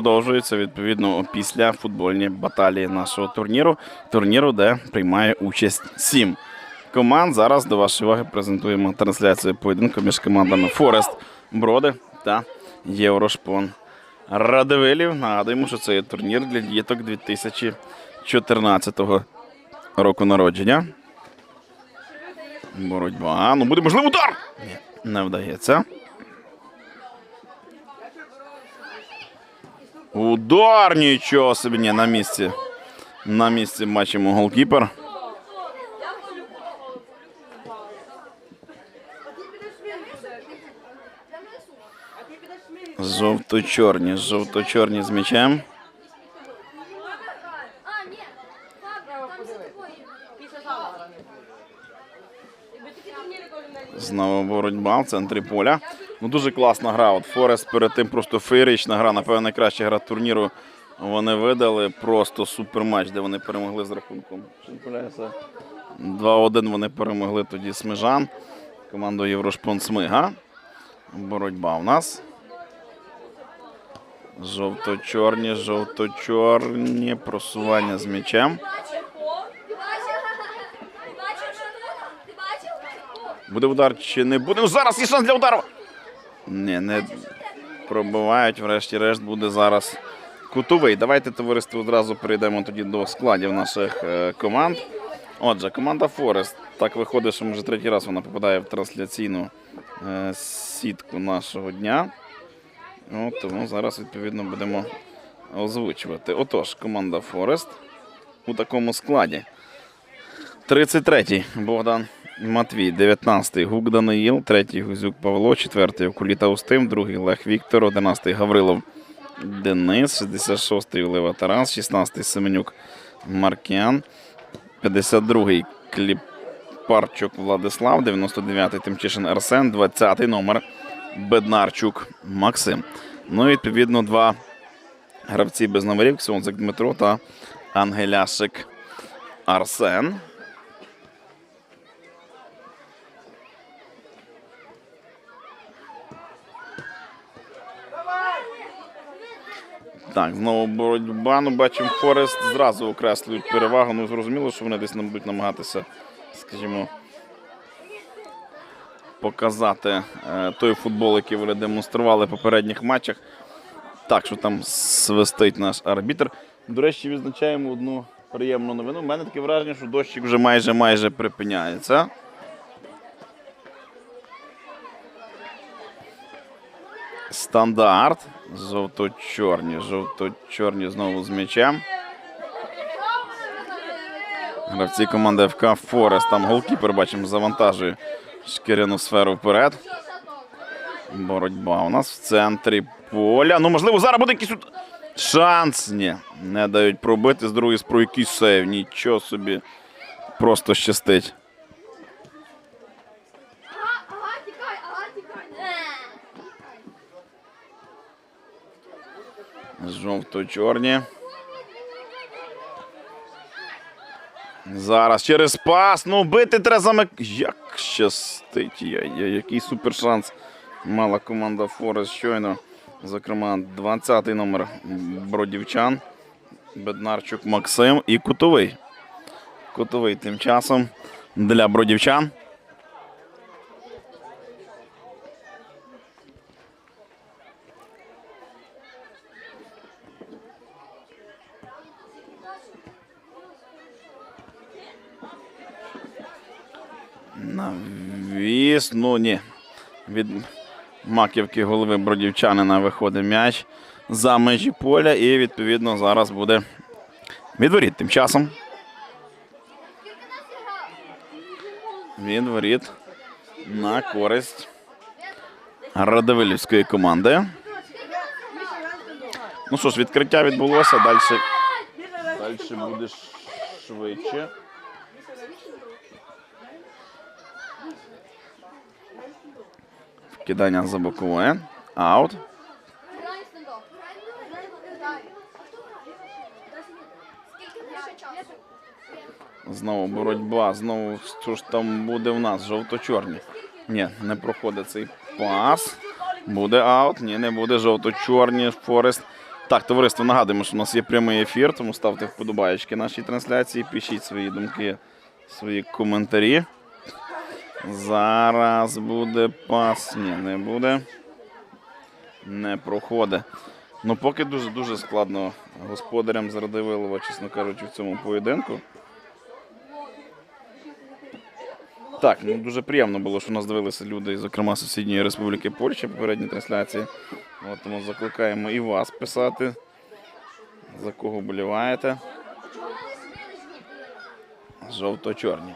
Продовжується відповідно після футбольної баталії нашого турніру. Турніру, де приймає участь сім команд. Зараз до вашої уваги презентуємо трансляцію поєдинку між командами Форест Броди та Єврошпон Радивилів. Нагадуємо, що це є турнір для діток 2014 року народження. Боротьба. Ну буде можливо удар! Ні, не вдається. Удар нічого собі ні, на місці. На місці бачимо голкіпер. Жовто-чорні, жовто-чорні з м'ячем. Знову боротьба в центрі поля. Ну дуже класна гра. От Форест перед тим просто феєрична гра. Напевно, найкраща гра турніру. Вони видали просто суперматч, де вони перемогли з рахунком. Чи не помиляюся? 2-1 вони перемогли тоді Смижан. Команду Єврошпон Смига. Боротьба у нас. Жовто-чорні, жовто-чорні. Просування з м'ячем. Буде удар чи не буде? Ну зараз є шанс для удару. Ні, не пробивають. Врешті-решт буде зараз кутовий. Давайте, товариство, одразу перейдемо тоді до складів наших е, команд. Отже, команда Форест. Так виходить, що вже третій раз вона попадає в трансляційну е, сітку нашого дня. От, тому зараз, відповідно, будемо озвучувати. Отож, команда Форест у такому складі. 33-й Богдан Матвій, 19-й Гук Даниїл, 3-й Гузюк Павло, 4-й Окуліта Устим, 2-й Лех Віктор, 11-й Гаврилов Денис, 66-й Олева Тарас, 16-й Семенюк Маркіан, 52-й Кліпарчук Владислав, 99-й Тимчишин Арсен, 20-й номер Беднарчук Максим. Ну і відповідно два гравці без номерів Ксьонзик Дмитро та Ангеляшик Арсен. Так, знову боротьба. Ну, бачимо, Форест зразу окреслюють перевагу. Ну, зрозуміло, що вони десь нам будуть намагатися, скажімо, показати е, той футбол, який вони демонстрували в попередніх матчах. Так, що там свистить наш арбітр. До речі, відзначаємо одну приємну новину. У мене таке враження, що дощик вже майже майже припиняється. Стандарт. Жовто-чорні. Жовто-чорні знову з м'ячем. Гравці команди ФК Форест. Там голкіпер, бачимо, завантажує шкіряну сферу вперед. Боротьба у нас в центрі поля. Ну, можливо, зараз буде якийсь шанс. Ні, не дають пробити з другої спро якийсь сейв. Нічого собі. Просто щастить. Жовто-чорні. Зараз через пас. Ну, бити треба замик. Як щастить. Я, я, який супер шанс мала команда Форест щойно. Зокрема, 20-й номер Бродівчан. Беднарчук Максим і Кутовий. Кутовий тим часом для Бродівчан. Навіс, ну ні. Від маківки голови бродівчанина виходить м'яч за межі поля і відповідно зараз буде відворіт тим часом. Відворіт на користь Радивилівської команди. Ну що ж, відкриття відбулося. Далі, далі буде швидше. Вкидання за бокове. Аут. Знову боротьба. Знову що ж там буде в нас? Жовто-чорні. Ні, не проходить цей пас. Буде аут. Ні, не буде жовто-чорні. Форест Так, товариство, нагадуємо, що у нас є прямий ефір, тому ставте вподобаєчки нашій трансляції, пишіть свої думки, свої коментарі. Зараз буде пас. Ні, не буде. Не проходить. Ну, поки дуже-дуже складно господарям з Радивилова, чесно кажучи, в цьому поєдинку. Так, ну дуже приємно було, що нас дивилися люди, зокрема сусідньої Республіки Польща, попередні трансляції. От, тому закликаємо і вас писати, за кого боліваєте. Жовто-чорні.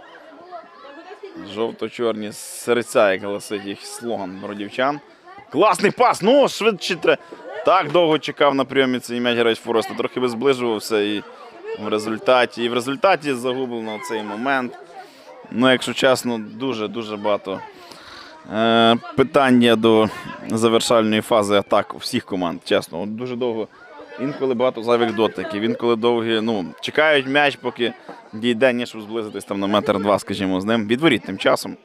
Жовто-чорні серця, як гласить їх слоган бродівчан. Класний пас! Ну, швидше треба. Так довго чекав на прийомі цей м'яч гравець Фореста. Трохи визближувався і в результаті. І в результаті загублено цей момент. Ну, якщо чесно, дуже-дуже багато е, питання до завершальної фази атак всіх команд. Чесно, От дуже довго. Інколи багато зайвих дотиків, інколи довгі, ну, чекають м'яч, поки дійде, ніж щоб зблизитись там на метр два, скажімо, з ним. Відворіт тим часом.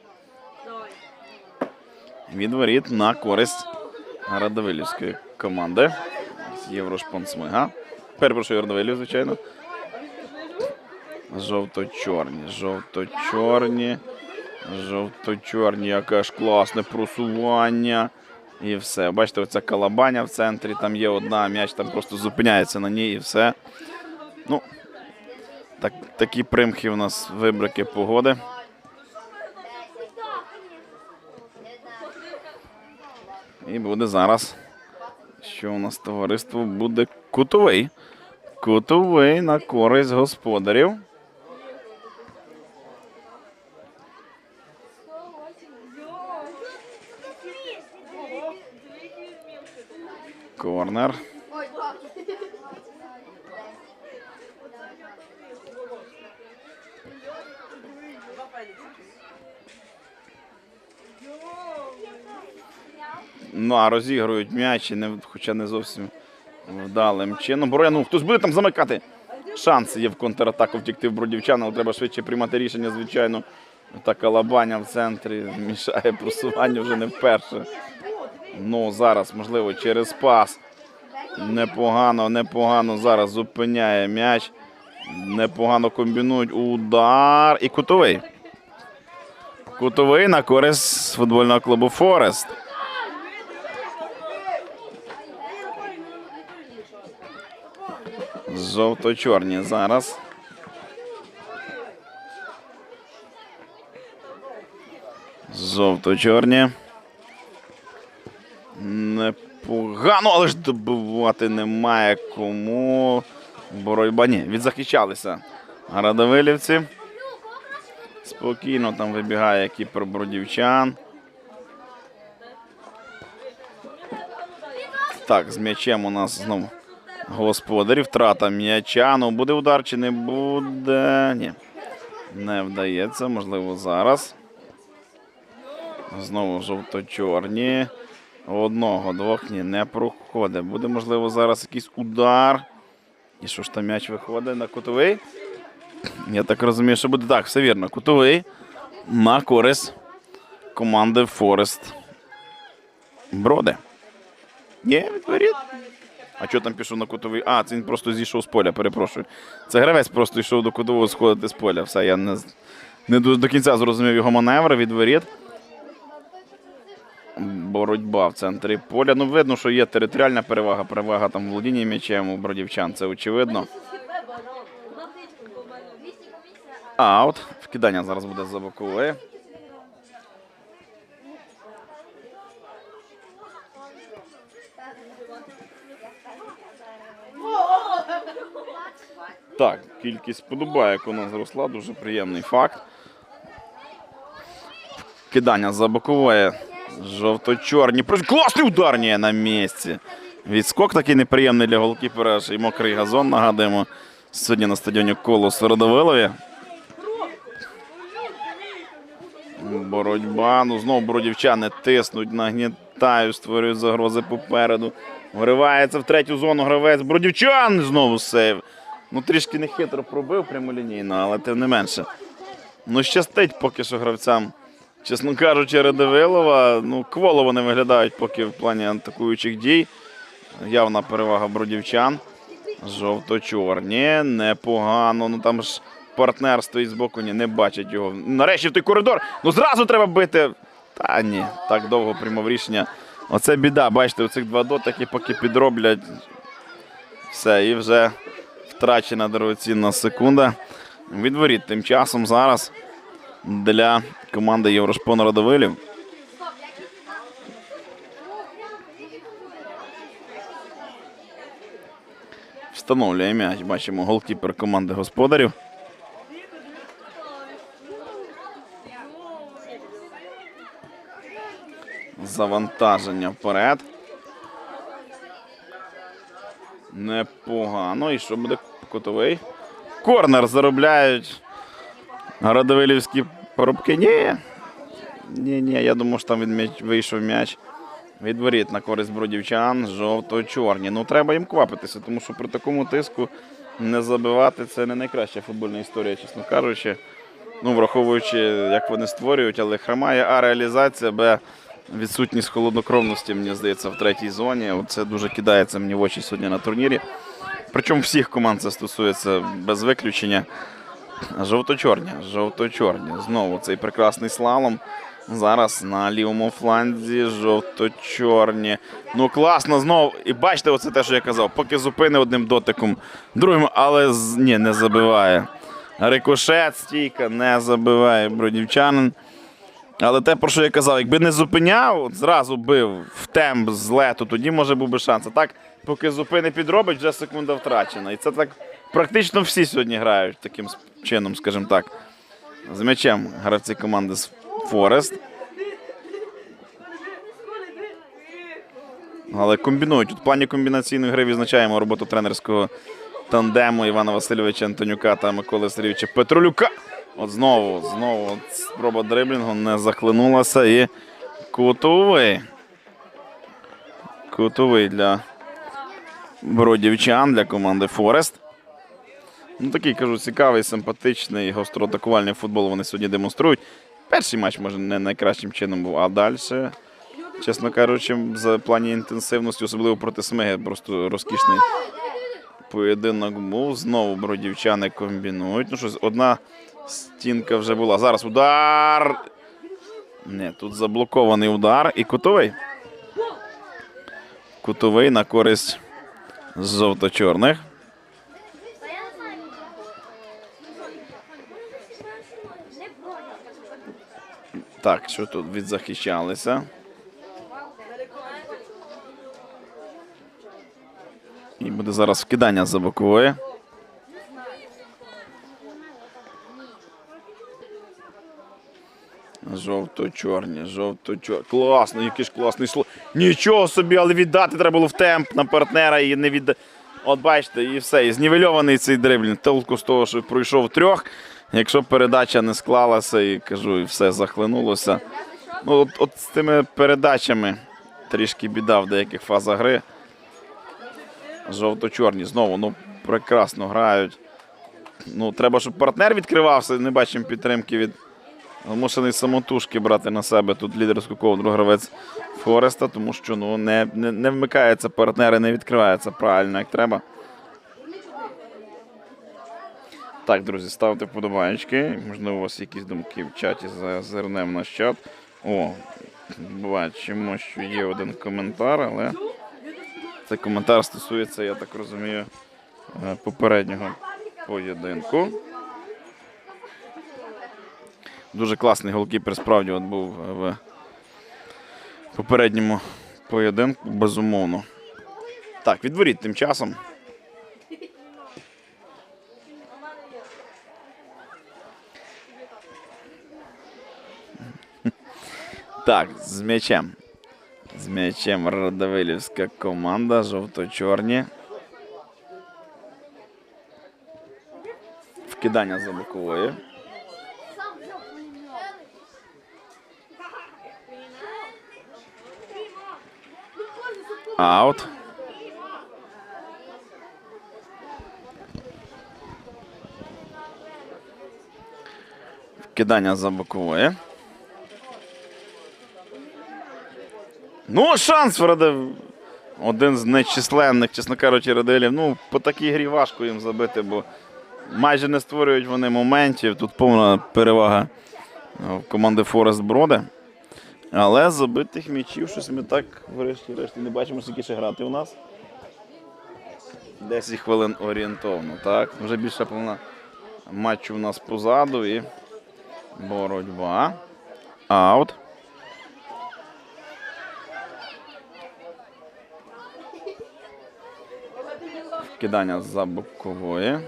Відворіт на користь Радовилівської команди. з Єврошпонсмига. Перепрошую Радовилів, звичайно. Жовто-чорні, жовто-чорні, жовто-чорні, яке ж класне просування. І все. Бачите, оця калабаня в центрі, там є одна, м'яч там просто зупиняється на ній і все. Ну, так, такі примхи у нас вибрики погоди. І буде зараз. Що у нас товариство буде кутовий. Кутовий на користь господарів. Корнер. Ну, а розігрують м'ячі, не, хоча не зовсім вдалим чином. Бороя, ну хтось буде там замикати. Шанси є в контратаку втікти в бродівчан, але треба швидше приймати рішення, звичайно. Та калабаня в центрі мішає просування вже не вперше. Ну, зараз, можливо, через пас. Непогано, непогано зараз зупиняє м'яч. Непогано комбінують. Удар і кутовий. Кутовий на користь футбольного клубу Форест. Жовто-чорні зараз. Жовто-чорні. Непогано, але ж добивати немає кому. Боротьба ні, відзахищалися Радовилівці. Спокійно там вибігає кіпер бродівчан. Так, з м'ячем у нас знову господарі. Втрата м'яча. Ну, буде удар чи не буде? Ні. Не вдається, можливо, зараз. Знову жовто-чорні. Одного, двох ні, не проходить. Буде, можливо, зараз якийсь удар. І що ж там м'яч виходить на кутовий? Я так розумію, що буде так, все вірно. Кутовий на користь команди Форест. Броди. Є відворіт. А що там пішов на кутовий? А, це він просто зійшов з поля, перепрошую. Це гравець просто йшов до кутового сходити з поля. Все, я не, не до, до кінця зрозумів його маневр, відворіт. Боротьба в центрі поля. Ну, видно, що є територіальна перевага, перевага там в володінні м'ячем у бродівчан, це очевидно. Аут. Вкидання зараз буде за бокової. Так, кількість подобаєк у нас зросла, дуже приємний факт. Кидання за бокової. Жовто-чорні. Класний удар ні, на місці. Відскок такий неприємний для голкіпера. й мокрий газон, нагадуємо. Сьогодні на стадіоні Колос у Радовилові. Боротьба. Ну знову бородівчани тиснуть, нагнітають, створюють загрози попереду. Вривається в третю зону гравець. Бородівчан знову сейв. Ну трішки нехитро пробив прямолінійно, але тим не менше. Ну, щастить поки що гравцям. Чесно кажучи, Радивилова, ну, кволо вони виглядають поки в плані атакуючих дій. явна перевага бродівчан. Жовто-чорні, непогано. Ну там ж партнер стоїть збоку, ні, не бачить його. Нарешті в той коридор. Ну зразу треба бити. Та ні, так довго приймав рішення. Оце біда. Бачите, оцих два дотики поки підроблять. Все, і вже втрачена дорогоцінна секунда. Відворіт тим часом зараз для команди Єврошпон Радовилів. Встановлює м'яч. Бачимо голкіпер команди господарів. Завантаження вперед. Непогано. І що буде котовий? Корнер заробляють Радовилівські порубки. Ні. Ні, ні, я думаю, що там від вийшов м'яч. Відворіт на користь бродівчан, жовто-чорні. Ну треба їм квапитися, тому що при такому тиску не забивати це не найкраща футбольна історія, чесно кажучи. Ну, враховуючи, як вони створюють, але хромає А реалізація, Б відсутність холоднокровності, мені здається, в третій зоні. Це дуже кидається мені в очі сьогодні на турнірі. Причому всіх команд це стосується без виключення. Жовто-чорні, жовто-чорні. Знову цей прекрасний слалом. Зараз на лівому фланзі жовто-чорні. Ну класно знову. І бачите, оце те, що я казав. Поки зупини одним дотиком, другим, але ні, не забиває. Рикошет, стійка, не забиває бродівчанин. Але те, про що я казав, якби не зупиняв, зразу бив в темп з лету, тоді може був би шанс. А так, поки зупини підробить, вже секунда втрачена. І це так практично всі сьогодні грають таким чином, скажімо так. З м'ячем гравці команди з Форест. Але комбінують. У плані комбінаційної гри відзначаємо роботу тренерського тандему Івана Васильовича Антонюка та Миколи Сергійовича Петролюка. От знову, знову спроба дриблінгу не захлинулася і кутовий. Кутовий для бродівчан, для команди Форест. Ну, такий, кажу, цікавий, симпатичний, гостроатакувальний футбол вони сьогодні демонструють. Перший матч, може, не найкращим чином був, а далі, чесно кажучи, за плані інтенсивності, особливо проти Смиги, просто розкішний поєдинок був. Знову бродівчани комбінують. Ну, щось одна стінка вже була. Зараз удар. Ні, тут заблокований удар і кутовий. Кутовий на користь жовто-чорних. Так, що тут відзахищалися. І буде зараз вкидання за бокової. Жовто-чорні, жовто-чорні. Класно, який ж класний сло. Нічого собі, але віддати треба було в темп на партнера і не віддати. От бачите, і все. І знівельований цей дриблінг. Толку з того, що пройшов трьох. Якщо передача не склалася, і кажу, і все захлинулося. Ну, от, от з тими передачами трішки біда в деяких фазах гри. Жовто-чорні знову ну, прекрасно грають. Ну, треба, щоб партнер відкривався. Не бачимо підтримки від змушений самотужки брати на себе тут лідерську ковдру гравець Фореста, тому що ну, не, не, не вмикається партнер і не відкривається правильно, як треба. Так, друзі, ставте вподобайки. Можливо, у вас якісь думки в чаті зазирнемо на чат. О, бачимо, що є один коментар, але цей коментар стосується, я так розумію, е, попереднього поєдинку. Дуже класний голкіпер справді от був в попередньому поєдинку, безумовно. Так, відворіть тим часом. Так, з м'ячем. З м'ячем Радовилівська команда, жовто-чорні. Вкидання за бокової. Аут. Вкидання за бокової. Ну, шанс в один з нечисленних, чесно кажучи, радилів. Ну, по такій грі важко їм забити, бо майже не створюють вони моментів. Тут повна перевага е, команди Форест Броди. Але забитих м'ячів щось ми так, врешті-решт, не бачимо, скільки ще грати у нас. 10 хвилин орієнтовно, так? Вже більше половина матчу у нас позаду і боротьба. Аут. Кидання за бокової.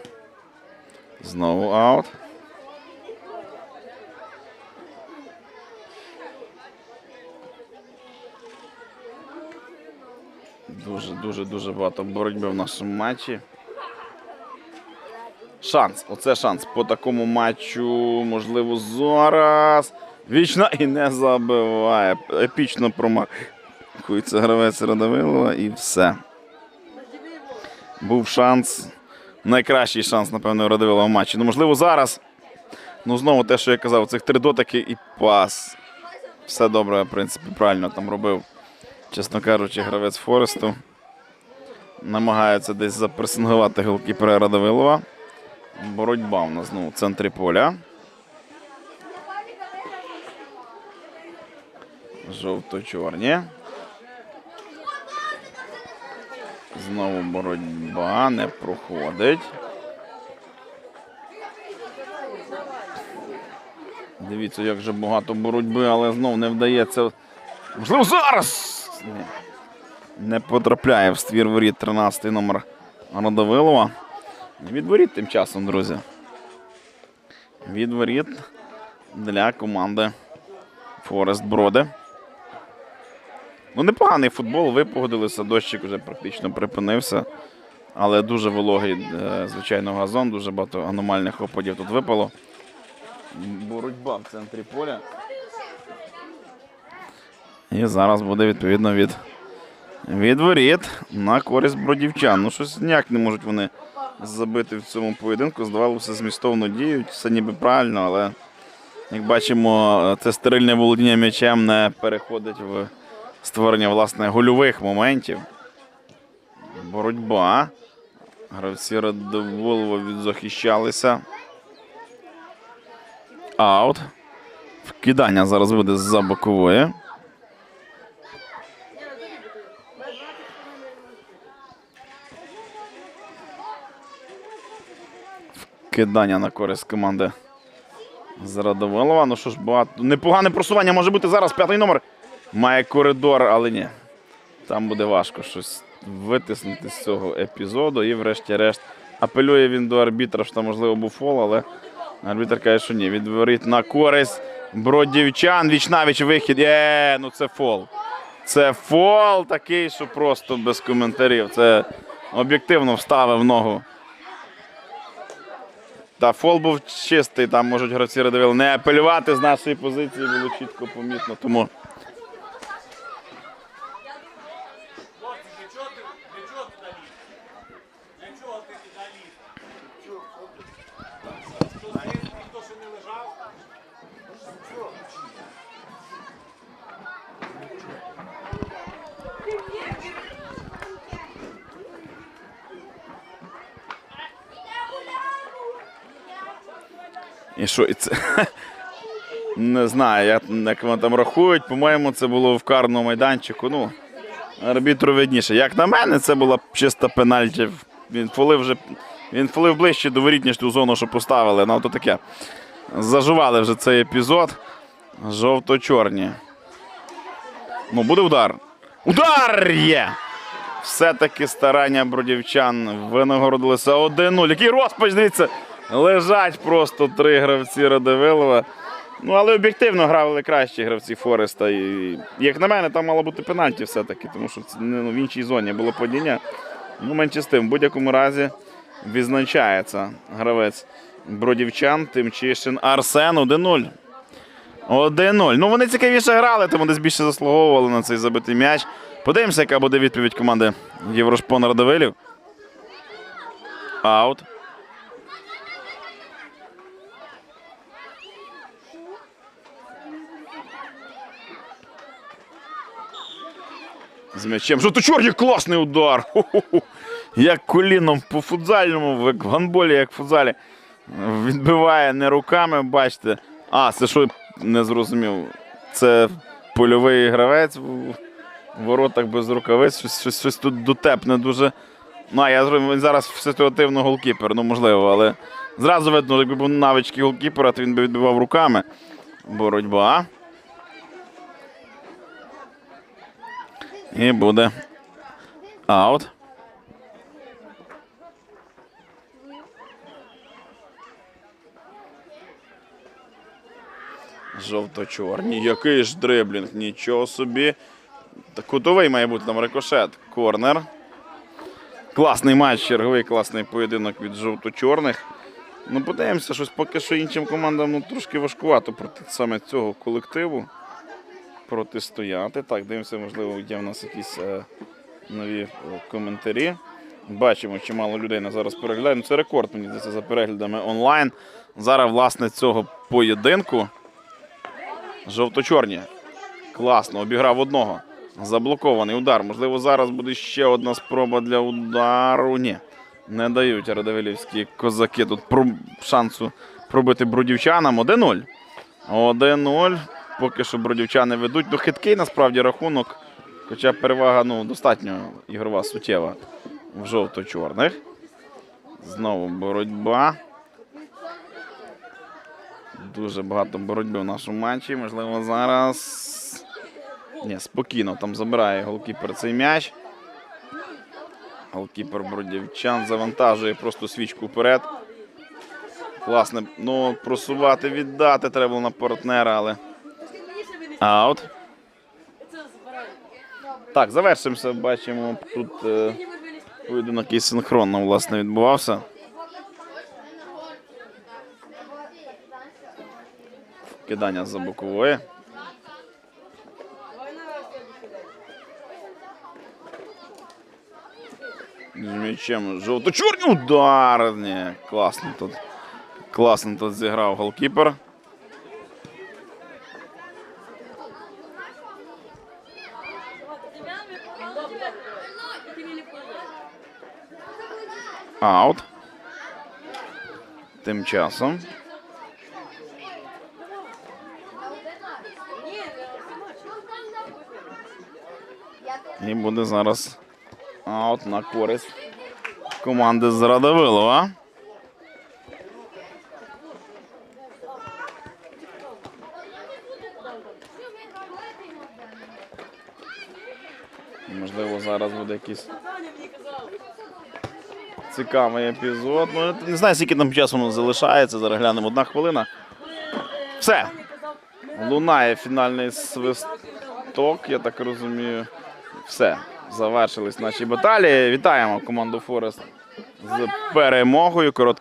Знову аут. Дуже, дуже, дуже багато боротьби в нашому матчі. Шанс. Оце шанс. По такому матчу, можливо, зараз. Вічна і не забиває. Епічно промахується гравець Радовилова і все. Був шанс. Найкращий шанс, напевно, у в матчі. Ну, можливо, зараз. Ну, знову те, що я казав, цих три дотики і пас. Все добре, в принципі, правильно там робив. Чесно кажучи, гравець Форесту. Намагається десь запресингувати голкіпера Радовилова. Боротьба у нас знову в центрі поля. Жовто-чорні. Знову боротьба не проходить. Дивіться, як же багато боротьби, але знов не вдається. Можливо, зараз! Ні. Не потрапляє в ствір воріт 13 номер Радовилова. Від воріт тим часом, друзі. Від воріт для команди Форест Броди. Ну, непоганий футбол, випогодилися, дощик вже практично припинився. Але дуже вологий, е, звичайно, газон, дуже багато аномальних опадів тут випало. Боротьба в центрі поля. І зараз буде відповідно від, від воріт на користь бродівчан. Ну, щось ніяк не можуть вони забити в цьому поєдинку. Здавалося, змістовно діють. Все ніби правильно, але як бачимо, це стерильне володіння м'ячем не переходить в створення власне гольових моментів. Боротьба. Гравці Радоволова відзахищалися. Аут. Вкидання зараз буде з-за бокової. Кидання на користь команди з Ну що ж, багато. Непогане просування може бути зараз. П'ятий номер. Має коридор, але ні. Там буде важко щось витиснути з цього епізоду. І, врешті-решт, апелює він до арбітра, що там, можливо, був фол, але арбітр каже, що ні. Відворить на користь бродівчан. Вічнавіч вихід. Є, ну це фол. Це фол такий, що просто без коментарів. Це об'єктивно вставив ногу. Та фол був чистий, там можуть гравці Радовил не апелювати з нашої позиції, було чітко помітно. Тому І що і це? Не знаю, як, вони там рахують. По-моєму, це було в карному майданчику. Ну, арбітру видніше. Як на мене, це була чиста пенальті. Він фолив вже. Він фолив ближче до воріт, ніж ту зону, що поставили. Ну, то таке. Заживали вже цей епізод. Жовто-чорні. Ну, буде удар. Удар є! Все-таки старання бродівчан винагородилися 1-0. Який розпач, дивіться, лежать просто три гравці Радивилова. Ну, але об'єктивно грали кращі гравці Фореста. І, як на мене, там мало бути пенальті все-таки, тому що це, ну, в іншій зоні було падіння. Ну, менше з тим, в будь-якому разі відзначається гравець бродівчан, Тимчишин Арсен 1-0. 1-0. Ну, вони цікавіше грали, тому десь більше заслуговували на цей забитий м'яч. Подивимося, яка буде відповідь команди Єврошпон Радовилів. Аут. З м'ячем. Жовто-чорний класний удар. Ху-ху-ху. Як коліном по футзальному, в гандболі, як в футзалі. Відбиває не руками, бачите. А, це що не зрозумів. Це польовий гравець в воротах без рукавиць. Щось, щось, щось тут дотепне дуже. Ну, а я зрозумів, він зараз ситуативно голкіпер, ну можливо, але зразу видно, якби був навички голкіпера, то він би відбивав руками. Боротьба. І буде аут. Жовто-чорні. Який ж дриблінг, нічого собі. Кутовий має бути там рикошет. Корнер. Класний матч, черговий класний поєдинок від жовто-чорних. Ну, подивимося, щось поки що іншим командам ну, трошки важкувато проти саме цього колективу протистояти. Так, дивимося, можливо, є в нас якісь е, нові е, коментарі. Бачимо, чимало людей нас зараз переглядає. Ну, це рекорд, мені здається, за переглядами онлайн. Зараз, власне, цього поєдинку. Жовто-чорні. Класно, обіграв одного. Заблокований удар. Можливо, зараз буде ще одна спроба для удару. Ні. Не дають радивилівські козаки тут шансу пробити брудівчанам. 1-0. 1-0. Поки що брудівчани ведуть. Ну, хиткий насправді рахунок. Хоча перевага ну, достатньо ігрова суттєва в жовто-чорних. Знову боротьба. Дуже багато боротьби в нашому матчі. Можливо, зараз. Ні, спокійно там забирає голкіпер цей м'яч. Голкіпер Бродівчан завантажує просто свічку вперед. Класне. Ну, просувати, віддати треба було на партнера, але. Аут. Так, завершимося. Бачимо, тут е, поєдинок який синхронно власне відбувався. Кидання за бокової. З м'ячем жовто-чорний удар. Ні, класно тут. Класно тут зіграв голкіпер. Аут. Тим часом. І буде зараз аут на користь команди з Радовилова. Можливо, зараз буде якийсь цікавий епізод. Ну, не знаю, скільки там часу воно залишається. Зараз глянемо одна хвилина. Все. Лунає фінальний свисток, я так розумію. Все. Завершились наші баталії. Вітаємо команду Форест з перемогою. Коротка